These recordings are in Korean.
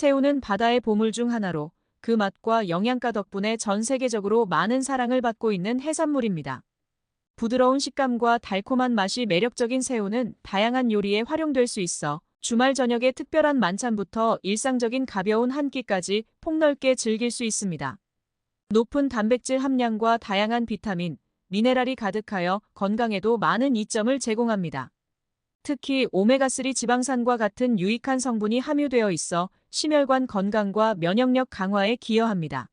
새우는 바다의 보물 중 하나로 그 맛과 영양가 덕분에 전 세계적으로 많은 사랑을 받고 있는 해산물입니다. 부드러운 식감과 달콤한 맛이 매력적인 새우는 다양한 요리에 활용될 수 있어 주말 저녁의 특별한 만찬부터 일상적인 가벼운 한 끼까지 폭넓게 즐길 수 있습니다. 높은 단백질 함량과 다양한 비타민, 미네랄이 가득하여 건강에도 많은 이점을 제공합니다. 특히 오메가3 지방산과 같은 유익한 성분이 함유되어 있어 심혈관 건강과 면역력 강화에 기여합니다.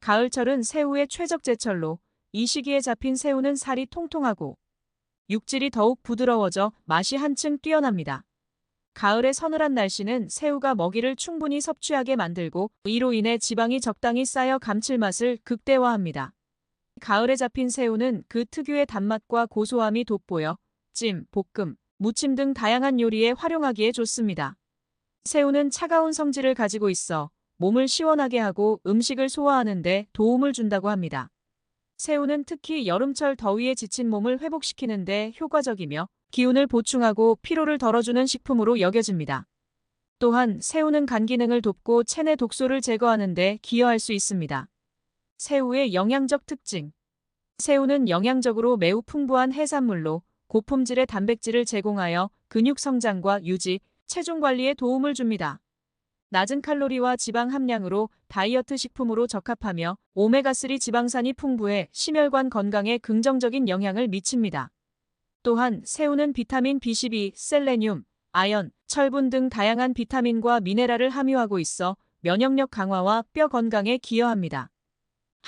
가을철은 새우의 최적제철로 이 시기에 잡힌 새우는 살이 통통하고 육질이 더욱 부드러워져 맛이 한층 뛰어납니다. 가을의 서늘한 날씨는 새우가 먹이를 충분히 섭취하게 만들고 이로 인해 지방이 적당히 쌓여 감칠맛을 극대화합니다. 가을에 잡힌 새우는 그 특유의 단맛과 고소함이 돋보여 찜, 볶음, 무침 등 다양한 요리에 활용하기에 좋습니다. 새우는 차가운 성질을 가지고 있어 몸을 시원하게 하고 음식을 소화하는 데 도움을 준다고 합니다. 새우는 특히 여름철 더위에 지친 몸을 회복시키는 데 효과적이며 기운을 보충하고 피로를 덜어주는 식품으로 여겨집니다. 또한 새우는 간 기능을 돕고 체내 독소를 제거하는 데 기여할 수 있습니다. 새우의 영양적 특징 새우는 영양적으로 매우 풍부한 해산물로 고품질의 단백질을 제공하여 근육 성장과 유지, 체중 관리에 도움을 줍니다. 낮은 칼로리와 지방 함량으로 다이어트 식품으로 적합하며 오메가3 지방산이 풍부해 심혈관 건강에 긍정적인 영향을 미칩니다. 또한 새우는 비타민 B12, 셀레늄, 아연, 철분 등 다양한 비타민과 미네랄을 함유하고 있어 면역력 강화와 뼈 건강에 기여합니다.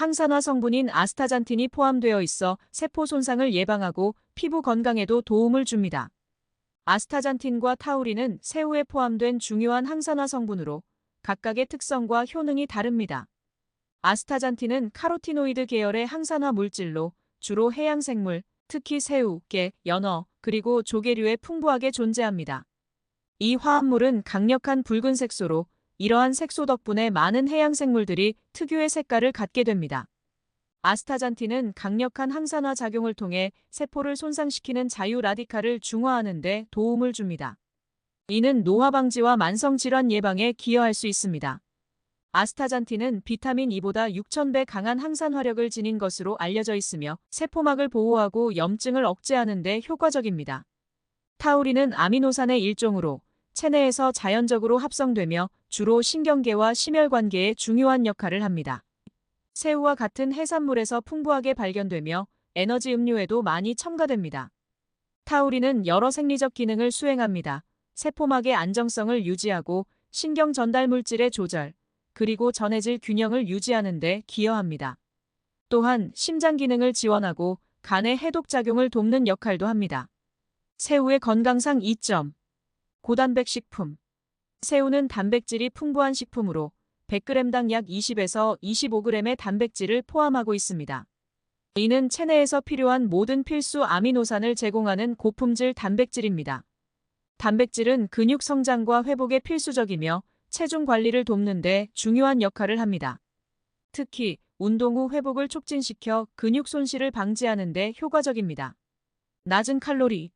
항산화 성분인 아스타잔틴이 포함되어 있어 세포 손상을 예방하고 피부 건강에도 도움을 줍니다. 아스타잔틴과 타우린은 새우에 포함된 중요한 항산화 성분으로 각각의 특성과 효능이 다릅니다. 아스타잔틴은 카로티노이드 계열의 항산화 물질로 주로 해양생물, 특히 새우, 게, 연어, 그리고 조개류에 풍부하게 존재합니다. 이 화합물은 강력한 붉은 색소로 이러한 색소 덕분에 많은 해양 생물들이 특유의 색깔을 갖게 됩니다. 아스타잔틴은 강력한 항산화 작용을 통해 세포를 손상시키는 자유 라디칼을 중화하는 데 도움을 줍니다. 이는 노화 방지와 만성 질환 예방에 기여할 수 있습니다. 아스타잔틴은 비타민 E보다 6,000배 강한 항산화력을 지닌 것으로 알려져 있으며 세포막을 보호하고 염증을 억제하는 데 효과적입니다. 타우린은 아미노산의 일종으로 체내에서 자연적으로 합성되며 주로 신경계와 심혈관계에 중요한 역할을 합니다. 새우와 같은 해산물에서 풍부하게 발견되며 에너지 음료에도 많이 첨가됩니다. 타우린은 여러 생리적 기능을 수행합니다. 세포막의 안정성을 유지하고 신경 전달 물질의 조절, 그리고 전해질 균형을 유지하는 데 기여합니다. 또한 심장 기능을 지원하고 간의 해독 작용을 돕는 역할도 합니다. 새우의 건강상 2점. 고단백 식품. 새우는 단백질이 풍부한 식품으로 100g당 약 20에서 25g의 단백질을 포함하고 있습니다. 이는 체내에서 필요한 모든 필수 아미노산을 제공하는 고품질 단백질입니다. 단백질은 근육 성장과 회복에 필수적이며 체중 관리를 돕는 데 중요한 역할을 합니다. 특히 운동 후 회복을 촉진시켜 근육 손실을 방지하는 데 효과적입니다. 낮은 칼로리.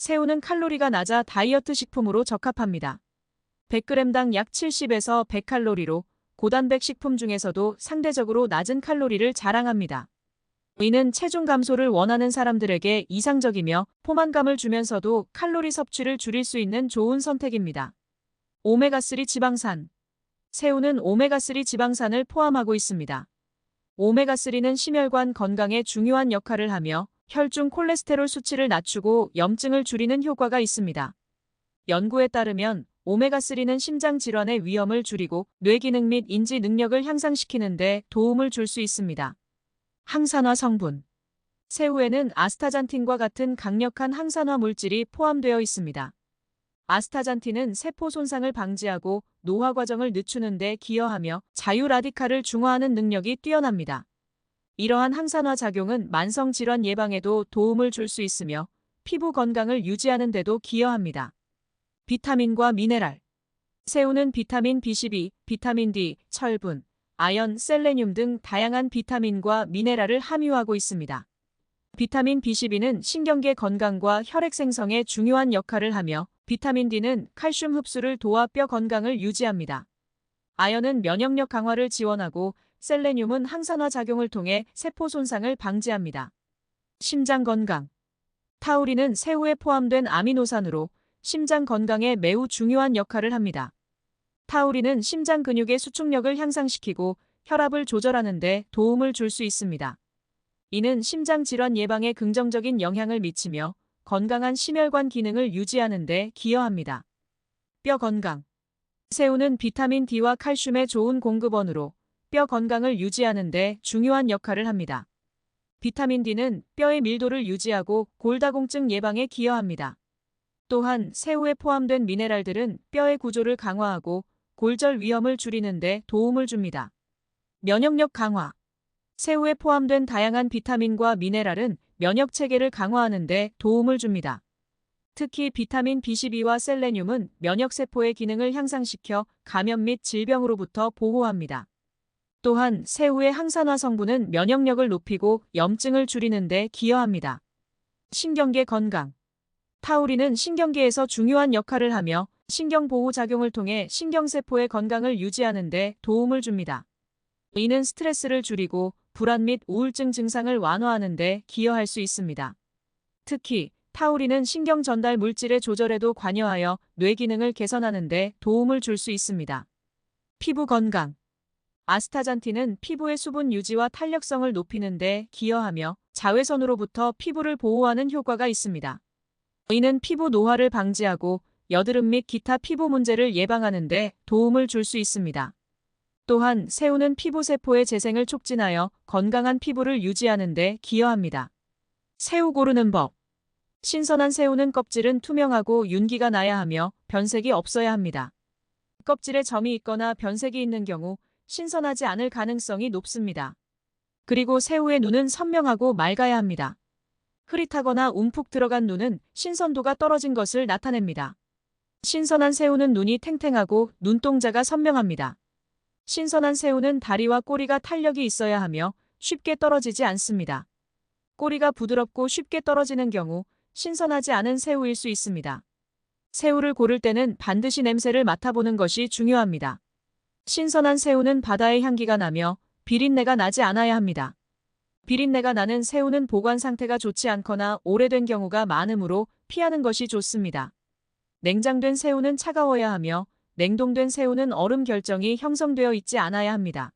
새우는 칼로리가 낮아 다이어트 식품으로 적합합니다. 100g당 약 70에서 100칼로리로 고단백 식품 중에서도 상대적으로 낮은 칼로리를 자랑합니다. 이는 체중 감소를 원하는 사람들에게 이상적이며 포만감을 주면서도 칼로리 섭취를 줄일 수 있는 좋은 선택입니다. 오메가3 지방산 새우는 오메가3 지방산을 포함하고 있습니다. 오메가3는 심혈관 건강에 중요한 역할을 하며 혈중 콜레스테롤 수치를 낮추고 염증을 줄이는 효과가 있습니다. 연구에 따르면 오메가3는 심장 질환의 위험을 줄이고 뇌 기능 및 인지 능력을 향상시키는 데 도움을 줄 수 있습니다. 항산화 성분 새우에는 아스타잔틴과 같은 강력한 항산화 물질이 포함되어 있습니다. 아스타잔틴은 세포 손상을 방지하고 노화 과정을 늦추는 데 기여하며 자유 라디칼을 중화하는 능력이 뛰어납니다. 이러한 항산화 작용은 만성 질환 예방에도 도움을 줄 수 있으며 피부 건강을 유지하는 데도 기여합니다. 비타민과 미네랄 새우는 비타민 B12, 비타민 D, 철분, 아연, 셀레늄 등 다양한 비타민과 미네랄을 함유하고 있습니다. 비타민 B12는 신경계 건강과 혈액 생성에 중요한 역할을 하며 비타민 D는 칼슘 흡수를 도와 뼈 건강을 유지합니다. 아연은 면역력 강화를 지원하고 셀레늄은 항산화 작용을 통해 세포 손상을 방지합니다. 심장 건강. 타우린은 새우에 포함된 아미노산으로 심장 건강에 매우 중요한 역할을 합니다. 타우린은 심장 근육의 수축력을 향상시키고 혈압을 조절하는 데 도움을 줄 수 있습니다. 이는 심장 질환 예방에 긍정적인 영향을 미치며 건강한 심혈관 기능을 유지하는 데 기여합니다. 뼈 건강. 새우는 비타민 D와 칼슘의 좋은 공급원으로 뼈 건강을 유지하는 데 중요한 역할을 합니다. 비타민 D는 뼈의 밀도를 유지하고 골다공증 예방에 기여합니다. 또한 새우에 포함된 미네랄들은 뼈의 구조를 강화하고 골절 위험을 줄이는 데 도움을 줍니다. 면역력 강화. 새우에 포함된 다양한 비타민과 미네랄은 면역 체계를 강화하는 데 도움을 줍니다. 특히 비타민 B12와 셀레늄은 면역 세포의 기능을 향상시켜 감염 및 질병으로부터 보호합니다. 또한 새우의 항산화 성분은 면역력을 높이고 염증을 줄이는 데 기여합니다. 신경계 건강. 타우린은 신경계에서 중요한 역할을 하며 신경 보호 작용을 통해 신경세포의 건강을 유지하는 데 도움을 줍니다. 이는 스트레스를 줄이고 불안 및 우울증 증상을 완화하는 데 기여할 수 있습니다. 특히 타우린은 신경 전달 물질의 조절에도 관여하여 뇌 기능을 개선하는 데 도움을 줄 수 있습니다. 피부 건강. 아스타잔틴은 피부의 수분 유지와 탄력성을 높이는 데 기여하며 자외선으로부터 피부를 보호하는 효과가 있습니다. 이는 피부 노화를 방지하고 여드름 및 기타 피부 문제를 예방하는 데 도움을 줄 수 있습니다. 또한 새우는 피부 세포의 재생을 촉진하여 건강한 피부를 유지하는 데 기여합니다. 새우 고르는 법. 신선한 새우는 껍질은 투명하고 윤기가 나야 하며 변색이 없어야 합니다. 껍질에 점이 있거나 변색이 있는 경우 신선하지 않을 가능성이 높습니다. 그리고 새우의 눈은 선명하고 맑아야 합니다. 흐릿하거나 움푹 들어간 눈은 신선도가 떨어진 것을 나타냅니다. 신선한 새우는 눈이 탱탱하고 눈동자가 선명합니다. 신선한 새우는 다리와 꼬리가 탄력이 있어야 하며 쉽게 떨어지지 않습니다. 꼬리가 부드럽고 쉽게 떨어지는 경우 신선하지 않은 새우일 수 있습니다. 새우를 고를 때는 반드시 냄새를 맡아보는 것이 중요합니다. 신선한 새우는 바다의 향기가 나며 비린내가 나지 않아야 합니다. 비린내가 나는 새우는 보관 상태가 좋지 않거나 오래된 경우가 많으므로 피하는 것이 좋습니다. 냉장된 새우는 차가워야 하며 냉동된 새우는 얼음 결정이 형성되어 있지 않아야 합니다.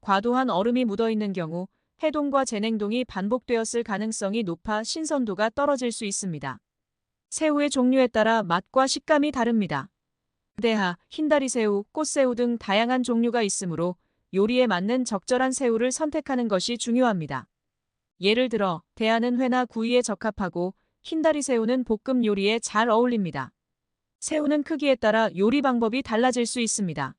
과도한 얼음이 묻어 있는 경우 해동과 재냉동이 반복되었을 가능성이 높아 신선도가 떨어질 수 있습니다. 새우의 종류에 따라 맛과 식감이 다릅니다. 대하, 흰다리 새우, 꽃새우 등 다양한 종류가 있으므로 요리에 맞는 적절한 새우를 선택하는 것이 중요합니다. 예를 들어, 대하는 회나 구이에 적합하고 흰다리 새우는 볶음 요리에 잘 어울립니다. 새우는 크기에 따라 요리 방법이 달라질 수 있습니다.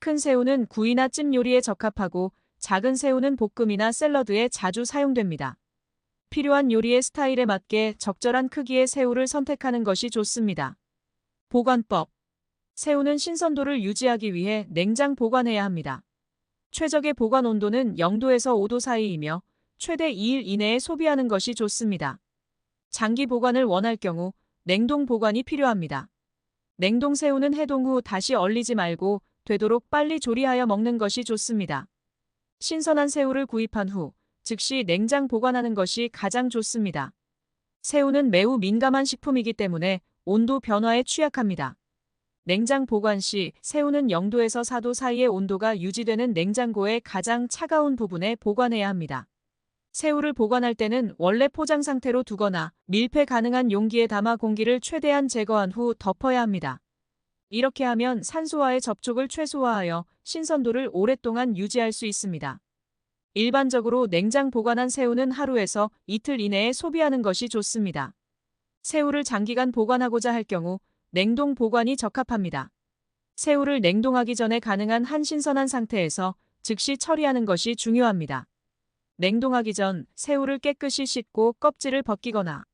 큰 새우는 구이나 찜 요리에 적합하고 작은 새우는 볶음이나 샐러드에 자주 사용됩니다. 필요한 요리의 스타일에 맞게 적절한 크기의 새우를 선택하는 것이 좋습니다. 보관법. 새우는 신선도를 유지하기 위해 냉장 보관해야 합니다. 최적의 보관 온도는 0도에서 5도 사이이며 최대 2일 이내에 소비하는 것이 좋습니다. 장기 보관을 원할 경우 냉동 보관이 필요합니다. 냉동 새우는 해동 후 다시 얼리지 말고 되도록 빨리 조리하여 먹는 것이 좋습니다. 신선한 새우를 구입한 후 즉시 냉장 보관하는 것이 가장 좋습니다. 새우는 매우 민감한 식품이기 때문에 온도 변화에 취약합니다. 냉장 보관 시 새우는 0도에서 4도 사이의 온도가 유지되는 냉장고의 가장 차가운 부분에 보관해야 합니다. 새우를 보관할 때는 원래 포장 상태로 두거나 밀폐 가능한 용기에 담아 공기를 최대한 제거한 후 덮어야 합니다. 이렇게 하면 산소와의 접촉을 최소화하여 신선도를 오랫동안 유지할 수 있습니다. 일반적으로 냉장 보관한 새우는 하루에서 이틀 이내에 소비하는 것이 좋습니다. 새우를 장기간 보관하고자 할 경우 냉동 보관이 적합합니다. 새우를 냉동하기 전에 가능한 한 신선한 상태에서 즉시 처리하는 것이 중요합니다. 냉동하기 전 새우를 깨끗이 씻고 껍질을 벗기거나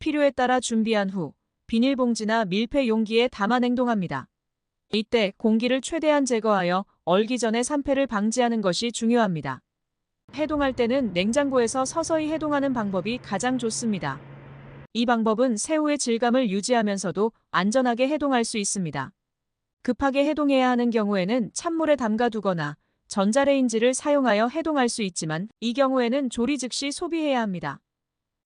필요에 따라 준비한 후 비닐봉지나 밀폐 용기에 담아 냉동합니다. 이때 공기를 최대한 제거하여 얼기 전에 산패를 방지하는 것이 중요합니다. 해동할 때는 냉장고에서 서서히 해동하는 방법이 가장 좋습니다. 이 방법은 새우의 질감을 유지하면서도 안전하게 해동할 수 있습니다. 급하게 해동해야 하는 경우에는 찬물에 담가두거나 전자레인지를 사용하여 해동할 수 있지만 이 경우에는 조리 즉시 소비해야 합니다.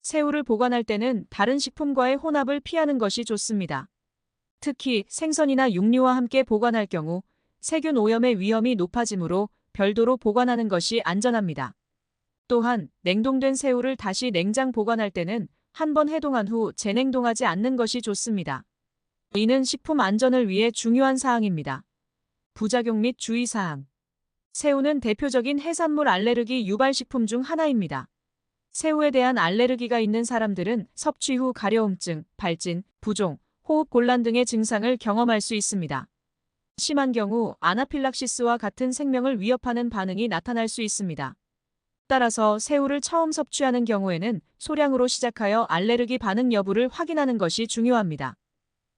새우를 보관할 때는 다른 식품과의 혼합을 피하는 것이 좋습니다. 특히 생선이나 육류와 함께 보관할 경우 세균 오염의 위험이 높아지므로 별도로 보관하는 것이 안전합니다. 또한 냉동된 새우를 다시 냉장 보관할 때는 한 번 해동한 후 재냉동하지 않는 것이 좋습니다. 이는 식품 안전을 위해 중요한 사항입니다. 부작용 및 주의사항. 새우는 대표적인 해산물 알레르기 유발식품 중 하나입니다. 새우에 대한 알레르기가 있는 사람들은 섭취 후 가려움증, 발진, 부종, 호흡 곤란 등의 증상을 경험할 수 있습니다. 심한 경우 아나필락시스와 같은 생명을 위협하는 반응이 나타날 수 있습니다. 따라서 새우를 처음 섭취하는 경우에는 소량으로 시작하여 알레르기 반응 여부를 확인하는 것이 중요합니다.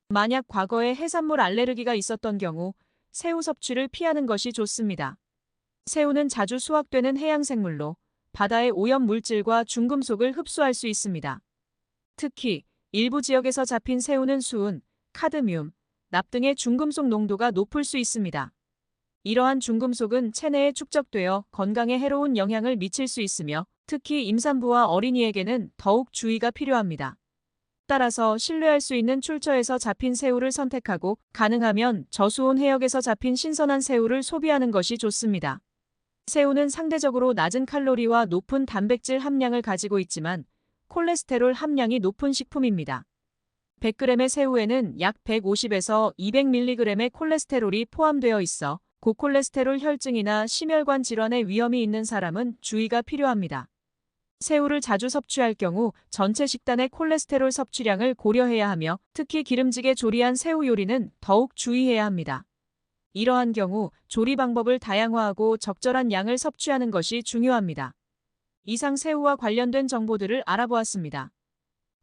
만약 과거에 해산물 알레르기가 있었던 경우 새우 섭취를 피하는 것이 좋습니다. 새우는 자주 수확되는 해양생물로 바다의 오염 물질과 중금속을 흡수할 수 있습니다. 특히 일부 지역에서 잡힌 새우는 수은, 카드뮴, 납 등의 중금속 농도가 높을 수 있습니다. 이러한 중금속은 체내에 축적되어 건강에 해로운 영향을 미칠 수 있으며 특히 임산부와 어린이에게는 더욱 주의가 필요합니다. 따라서 신뢰할 수 있는 출처에서 잡힌 새우를 선택하고 가능하면 저수온 해역에서 잡힌 신선한 새우를 소비하는 것이 좋습니다. 새우는 상대적으로 낮은 칼로리와 높은 단백질 함량을 가지고 있지만 콜레스테롤 함량이 높은 식품입니다. 100g의 새우에는 약 150에서 200mg의 콜레스테롤이 포함되어 있어 고콜레스테롤 혈증이나 심혈관 질환의 위험이 있는 사람은 주의가 필요합니다. 새우를 자주 섭취할 경우 전체 식단의 콜레스테롤 섭취량을 고려해야 하며 특히 기름지게 조리한 새우 요리는 더욱 주의해야 합니다. 이러한 경우 조리 방법을 다양화하고 적절한 양을 섭취하는 것이 중요합니다. 이상 새우와 관련된 정보들을 알아보았습니다.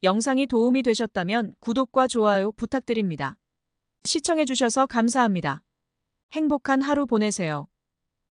영상이 도움이 되셨다면 구독과 좋아요 부탁드립니다. 시청해주셔서 감사합니다. 행복한 하루 보내세요.